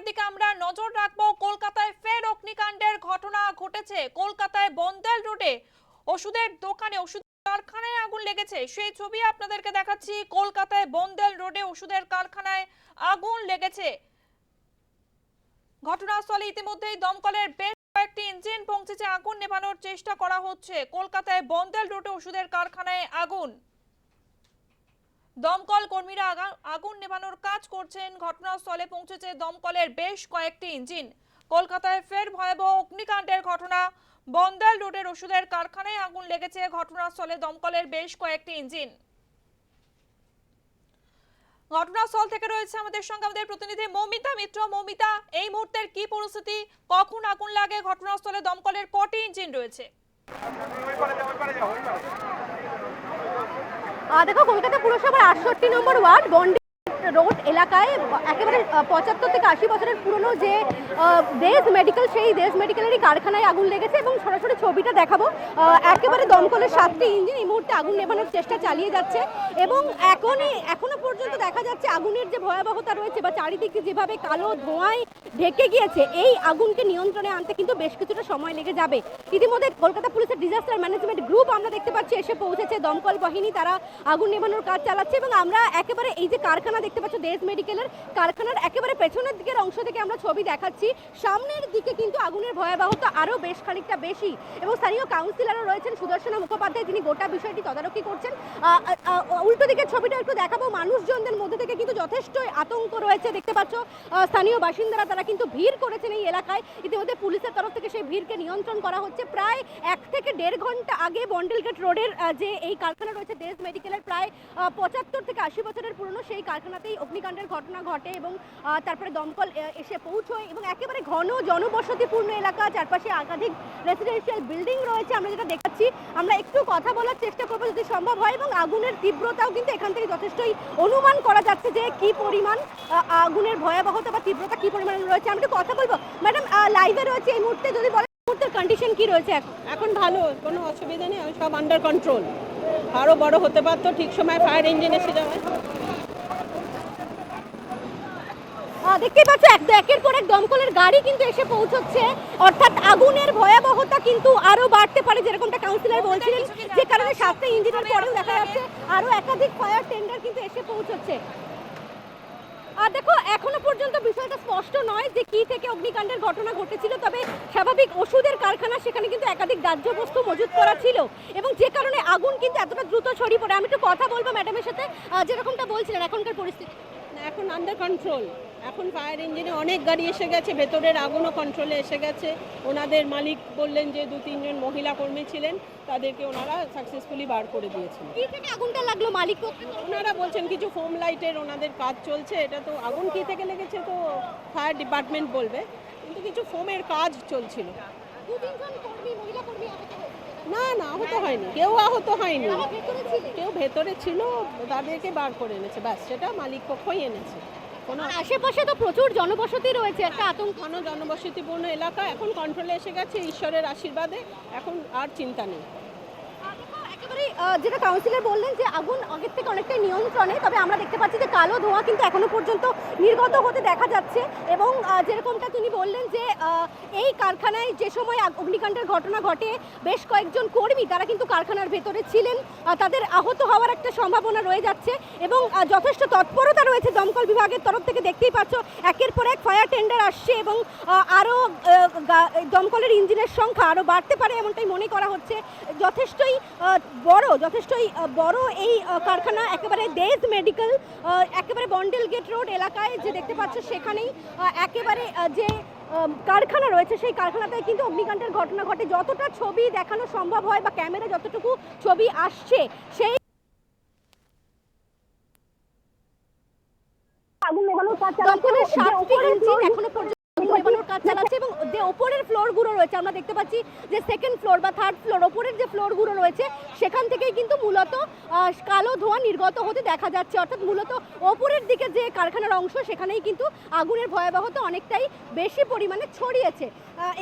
খবরের দিকে আমরা নজর রাখব। কলকাতায় ফের অগ্নিকাণ্ডের ঘটনা ঘটেছে। কলকাতায় বন্দেল রোডে ওষুধের দোকানে ওষুধ কারখানায় আগুন লেগেছে। সেই ছবি আপনাদেরকে দেখাচ্ছি। কলকাতায় বন্দেল রোডে ওষুধের কারখানায় আগুন লেগেছে। ঘটনাস্থলে ইতিমধ্যেই দমকলের বেশ কয়েকটি ইঞ্জিন পৌঁছেছে। আগুন নেভানোর চেষ্টা করা হচ্ছে। কলকাতায় বন্দেল রোডে ওষুধের কারখানায় আগুন। দমকল কর্মীরা আগুন নেভানোর কাজ করছেন। ঘটনাস্থলে পৌঁছেছে দমকলের বেশ কয়েকটি ইঞ্জিন। কলকাতায় ফের ভয়াবহ অগ্নিকাণ্ডের ঘটনা। বন্দাল রোডের ওষুধের কারখানায় আগুন লেগেছে। ঘটনাস্থলে দমকলের বেশ কয়েকটি ইঞ্জিন। ঘটনাস্থল থেকে রয়েছে আমাদের সঙ্গে আমাদের প্রতিনিধি মৌমিতা মিত্র। মৌমিতা, এই মুহূর্তের কি পরিস্থিতি? কখন আগুন লাগে? ঘটনাস্থলে দমকলের কটি ইঞ্জিন রয়েছে? দেখো কলকাতা পুরসভার আটষট্টি নম্বর ওয়ার্ড বন্ডি রোড এলাকায় একেবারে পঁচাত্তর থেকে আশি বছরের পুরনো যে দেশ মেডিকেল সেই দেশ মেডিকেলেরই কারখানায় আগুন লেগেছে এবং সরাসরি ছবিটা দেখাবো। একেবারে দমকলের সাতটি ইঞ্জিন এই মুহূর্তে আগুন নেভানোর চেষ্টা চালিয়ে যাচ্ছে এবং এখনই, এখনও পর্যন্ত দেখা যাচ্ছে আগুনের যে ভয়াবহতা রয়েছে বা চারিদিকে যেভাবে কালো ধোঁয়ায় ঢেকে গিয়েছে, এই আগুনকে নিয়ন্ত্রণে আনতে কিন্তু বেশ কিছুটা সময় লেগে যাবে। ইতিমধ্যে কলকাতা পুলিশের ডিজাস্টার ম্যানেজমেন্ট গ্রুপ আমরা দেখতে পাচ্ছি, এসে পৌঁছেছে। দমকল বাহিনী তারা আগুন নেভানোর কাজ চালাচ্ছে এবং আমরা একেবারে এই যে কারখানা দেখতে পাচ্ছ দেশ মেডিকেলের কারখানার একেবারে পেছনের দিকের অংশ থেকে আমরা ছবি দেখাচ্ছি। সামনের দিকে কিন্তু আগুনের ভয়াবহতা আরও বেশ খানিকটা বেশি। এবং স্থানীয় কাউন্সিলরও রয়েছেন সুদর্শনা মুখোপাধ্যায়, তিনি গোটা বিষয়টি তদারকি করছেন। উল্টো দিকের ছবিটা একটু দেখাবো। মানুষজনদের মধ্যে থেকে কিন্তু যথেষ্ট আতঙ্ক রয়েছে। দেখতে পাচ্ছ স্থানীয় বাসিন্দারা, তারা কিন্তু ভিড় করেছেন এই এলাকায়। ইতিমধ্যে পুলিশের তরফ থেকে সেই ভিড়কে নিয়ন্ত্রণ করা হচ্ছে। প্রায় এক থেকে দেড় ঘণ্টা আগে বন্ডেলগেট রোডের যে এই কারখানা রয়েছে, দেশ মেডিকেলের প্রায় পঁচাত্তর থেকে আশি বছরের পুরনো সেই কারখানাতেই অগ্নিকাণ্ডের ঘটনা ঘটে এবং তারপরে দমকল এসে পৌঁছয় এবং একেবারে ঘন জনবসতিপূর্ণ এলাকা, চারপাশে একাধিক রেসিডেন্সিয়াল বিল্ডিং রয়েছে। আমরা যেটা দেখাচ্ছি, আমরা একটু কথা বলার চেষ্টা করব যদি সম্ভব হয় এবং আগুনের তীব্রতাও কিন্তু এখান থেকে যথেষ্টই অনুমান করা যাচ্ছে যে কি পরিমাণ আগুনের ভয়াবহতা বা তীব্রতা কি পরিমাণ রয়েছে। আমি একটু কথা বলব। ম্যাডাম লাইভে রয়েছে এই মুহূর্তে। যদি বলেন কন্ডিশন কি রয়েছে এখন? ভালো, কোনো অসুবিধা নেই। সব আন্ডার কন্ট্রোল আরও বড় হতে পারতো, ঠিক সময় ফায়ার ইঞ্জিন এসে যাওয়ায় দেখতেই পাচ্ছ এক একের পর এক দমকলের গাড়ি কিন্তু এসে পৌঁছচ্ছে। অর্থাৎ আগুনের ভয়াবহতা কিন্তু আরও বাড়তে পারে যেরকমটা কাউন্সিলর বলছিলেন। যে কারণে সাতটা ইঞ্জিনের পরেও দেখা যাচ্ছে আরও একাধিক ফায়ার টেন্ডার কিন্তু এসে পৌঁছচ্ছে। আর দেখো এখনও পর্যন্ত বিষয়টা স্পষ্ট নয় যে কি থেকে অগ্নিকাণ্ডের ঘটনা ঘটেছিল তবে স্বাভাবিক ওষুধের কারখানা সেখানে কিন্তু একাধিক দাহ্য বস্তু মজুত করা ছিল। এবং যে কারণে আগুন কিন্তু এতটা দ্রুত ছড়িয়ে পড়ে আমি একটু কথা বলব ম্যাডামের সাথে যেরকমটা বলছিলেন এখনকার পরিস্থিতি। এখন আন্ডার কন্ট্রোল এখন ফায়ার ইঞ্জিনে অনেক গাড়ি এসে গেছে ভেতরের আগুনও কন্ট্রোলে এসে গেছে। ওনাদের মালিক বললেন যে দু তিনজন মহিলা কর্মী ছিলেন তাদেরকে ওনারা সাকসেসফুলি বার করে দিয়েছেন। কি থেকে আগুনটা লাগল মালিক ওনারা বলছেন কিছু ফোম লাইটের ওনাদের কাজ চলছে এটা তো আগুন কী থেকে লেগেছে তো ফায়ার ডিপার্টমেন্ট বলবে কিন্তু কিছু ফোমের কাজ চলছিল। দু তিনজন কর্মী মহিলা কর্মী না না আহত হয়নি কেউ আহত হয়নি। কেউ ভেতরে ছিল তাদেরকে বার করে এনেছে ব্যাস সেটা মালিক পক্ষই এনেছে। কোনো আশেপাশে তো প্রচুর জনবসতি রয়েছে। একটা আতঙ্ক। ঘন জনবসতিপূর্ণ এলাকা এখন কন্ট্রোলে এসে গেছে ঈশ্বরের আশীর্বাদে। এখন আর চিন্তা নেই। যেটা কাউন্সিলর বললেন যে আগুন আগের থেকে অনেকটাই নিয়ন্ত্রণে, তবে আমরা দেখতে পাচ্ছি যে কালো ধোঁয়া কিন্তু এখনও পর্যন্ত নির্গত হতে দেখা যাচ্ছে। এবং যেরকমটা তিনি বললেন যে এই কারখানায় যে সময় অগ্নিকাণ্ডের ঘটনা ঘটে, বেশ কয়েকজন কর্মী তারা কিন্তু কারখানার ভেতরে ছিলেন। তাদের আহত হওয়ার একটা সম্ভাবনা রয়ে যাচ্ছে এবং যথেষ্ট তৎপরতা রয়েছে দমকল বিভাগের তরফ থেকে। দেখতেই পাচ্ছ, একের পর এক ফায়ার টেন্ডার আসছে এবং আরও দমকলের ইঞ্জিনের সংখ্যা আরও বাড়তে পারে এমনটাই মনে করা হচ্ছে। যথেষ্টই বড় যথেষ্টই বড় এই কারখানা একেবারে দেশ মেডিকেল একেবারে বন্ডেল গেট রোড এলাকায় যে দেখতে পাচ্ছ সেখানেই একেবারে যে কারখানা রয়েছে সেই কারখানাতে কিন্তু অগ্নিকাণ্ডের ঘটনা ঘটে। যতটা ছবি দেখানো সম্ভব হয় বা ক্যামেরা যতটুকু ছবি আসছে সেই দমকলের সাতটি ইঞ্জিন এখনও পর্যন্ত আগুন কাজ চালাচ্ছে এবং যে ওপরের ফ্লোরগুলো রয়েছে, আমরা দেখতে পাচ্ছি যে সেকেন্ড ফ্লোর বা থার্ড ফ্লোর ওপরের যে ফ্লোরগুলো রয়েছে, সেখান থেকেই কিন্তু মূলত কালো ধোঁয়া নির্গত হতে দেখা যাচ্ছে। অর্থাৎ মূলত ওপরের দিকে যে কারখানার অংশ, সেখানেই কিন্তু আগুনের ভয়াবহতা অনেকটাই বেশি পরিমাণে ছড়িয়েছে।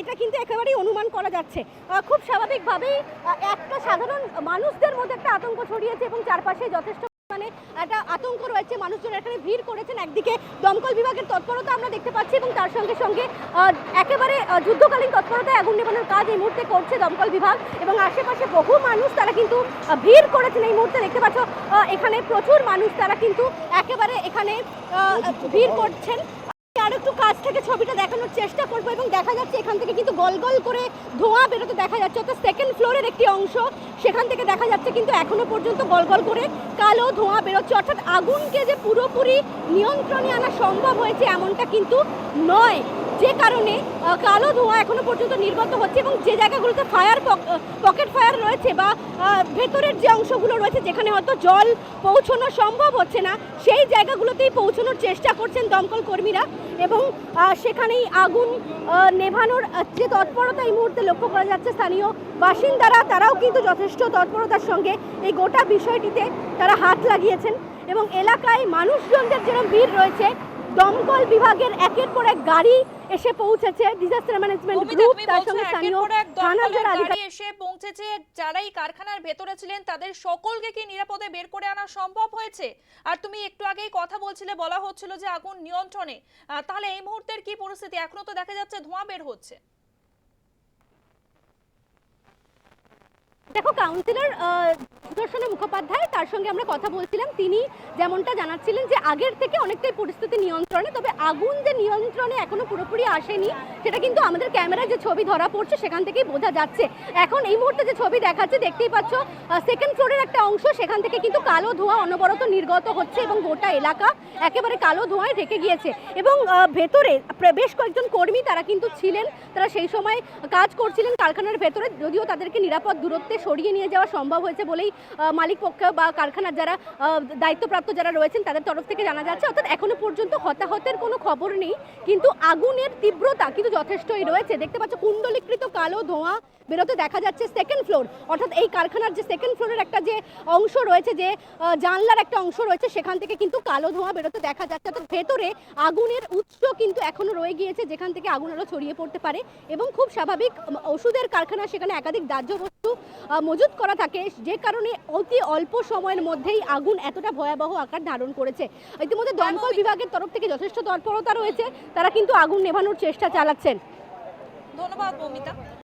এটা কিন্তু একেবারেই অনুমান করা যাচ্ছে। খুব স্বাভাবিকভাবেই একটা সাধারণ মানুষদের মধ্যে একটা আতঙ্ক ছড়িয়েছে এবং চারপাশে যথেষ্ট মানে একটা আতঙ্ক রয়েছে মানুষজন এখানে ভিড় করেছেন একদিকে। দমকল বিভাগের তৎপরতা আমরা দেখতে পাচ্ছি এবং তার সঙ্গে সঙ্গে একেবারে যুদ্ধকালীন তৎপরতায় আগুন নেভানোর কাজ এই মুহূর্তে করছে দমকল বিভাগ এবং আশেপাশে বহু মানুষ তারা কিন্তু ভিড় করেছেন এই মুহূর্তে। দেখতে পাচ্ছ আহ, এখানে প্রচুর মানুষ তারা কিন্তু একেবারে এখানে আহ, ভিড় করছেন। আর একটু থেকে ছবিটা দেখানোর চেষ্টা করব এবং দেখা যাচ্ছে এখান থেকে কিন্তু গল গল করে ধোঁয়া বেরোতে দেখা যাচ্ছে। অর্থাৎ সেকেন্ড ফ্লোরের একটি অংশ, সেখান থেকে দেখা যাচ্ছে কিন্তু এখনও পর্যন্ত গল গল করে কালো ধোঁয়া বেরোচ্ছে। অর্থাৎ আগুনকে যে পুরোপুরি নিয়ন্ত্রণে আনা সম্ভব হয়েছে এমনটা কিন্তু নয়। যে কারণে কালো ধোঁয়া এখনও পর্যন্ত নির্গত হচ্ছে এবং যে জায়গাগুলোতে ফায়ার পকেট ফায়ার রয়েছে বা ভেতরের যে অংশগুলো রয়েছে যেখানে হয়তো জল পৌঁছানো সম্ভব হচ্ছে না, সেই জায়গাগুলোতেই পৌঁছানোর চেষ্টা করছেন দমকল কর্মীরা এবং সেখানেই আগুন নেভানোর যে তৎপরতা এই মুহূর্তে লক্ষ্য করা যাচ্ছে স্থানীয় বাসিন্দারা, তারাও কিন্তু যথেষ্ট তৎপরতার সঙ্গে এই গোটা বিষয়টিতে তারা হাত লাগিয়েছেন এবং এলাকায় মানুষজনদের যেরকম ভিড় রয়েছে দমকল বিভাগের একের পর এক গাড়ি এসে পৌঁছেছে ডিজাস্টার ম্যানেজমেন্ট গ্রুপ তার সঙ্গে স্থানীয় থানার যারা আধিকারিক এসে পৌঁছেছে যারা এই কারখানার ভেতরে ছিলেন তাদের সকলকে কি নিরাপদে বের করে আনা সম্ভব হয়েছে? আর তুমি একটু আগেই কথা বলছিলে বলা হচ্ছিল যে আগুন নিয়ন্ত্রণে। তাহলে এই মুহূর্তের কি পরিস্থিতি? এখনও তো দেখা যাচ্ছে ধোঁয়া বের হচ্ছে। দেখো কাউন্সিলর সুদর্শন মুখোপাধ্যায়, তার সঙ্গে আমরা কথা বলছিলাম। তিনি যেমনটা জানাচ্ছিলেন যে আগের থেকে অনেকটাই পরিস্থিতি নিয়ন্ত্রণে, তবে আগুন যে নিয়ন্ত্রণে এখনও পুরোপুরি আসেনি, সেটা কিন্তু আমাদের ক্যামেরায় যে ছবি ধরা পড়ছে, সেখান থেকেই বোঝা যাচ্ছে। এখন এই মুহূর্তে যে ছবি দেখাচ্ছে, দেখতেই পাচ্ছ সেকেন্ড ফ্লোরের একটা অংশ, সেখান থেকে কিন্তু কালো ধোঁয়া অনবরত নির্গত হচ্ছে এবং গোটা এলাকা একেবারে কালো ধোঁয়ায় ঢেকে গিয়েছে। এবং ভেতরে বেশ কয়েকজন কর্মী তারা কিন্তু ছিলেন, তারা সেই সময় কাজ করছিলেন কারখানার ভেতরে, যদিও তাদেরকে নিরাপদ দূরত্বে সরিয়ে নিয়ে যাওয়া সম্ভব হয়েছে বলেই মালিক পক্ষ বা কারখানার যারা দায়িত্বপ্রাপ্ত যারা রয়েছেন, তাদের তরফ থেকে জানা যাচ্ছে, অর্থাৎ এখনও পর্যন্ত হতাহতের কোনো খবর নেই, কিন্তু আগুনের তীব্রতা কিন্তু যথেষ্টই রয়েছে। দেখতে পাচ্ছ, কুণ্ডলীকৃত কালো ধোঁয়া বেরোতে দেখা যাচ্ছে সেকেন্ড ফ্লোর অর্থাৎ এই কারখানার যে সেকেন্ড ফ্লোরের একটা যে অংশ রয়েছে, যে জানলার একটা অংশ রয়েছে, সেখান থেকে কিন্তু কালো ধোঁয়া বেরোতে দেখা যাচ্ছে। অর্থাৎ ভেতরে আগুনের উৎস কিন্তু এখনও রয়ে গিয়েছে, যেখান থেকে আগুন আলো ছড়িয়ে পড়তে পারে এবং খুব স্বাভাবিক ওষুধের কারখানা সেখানে একাধিক দাহ্য বস্তু মজুত করা থাকে। যে কারণে অতি অল্প সময়ের মধ্যেই আগুন এতটা ভয়াবহ আকার ধারণ করেছে। ইতিমধ্যে দমকল বিভাগের তরফ থেকে যথেষ্ট তৎপরতা রয়েছে। তারা কিন্তু আগুন নেভানোর চেষ্টা চালাচ্ছেন। ধন্যবাদ মমিতা।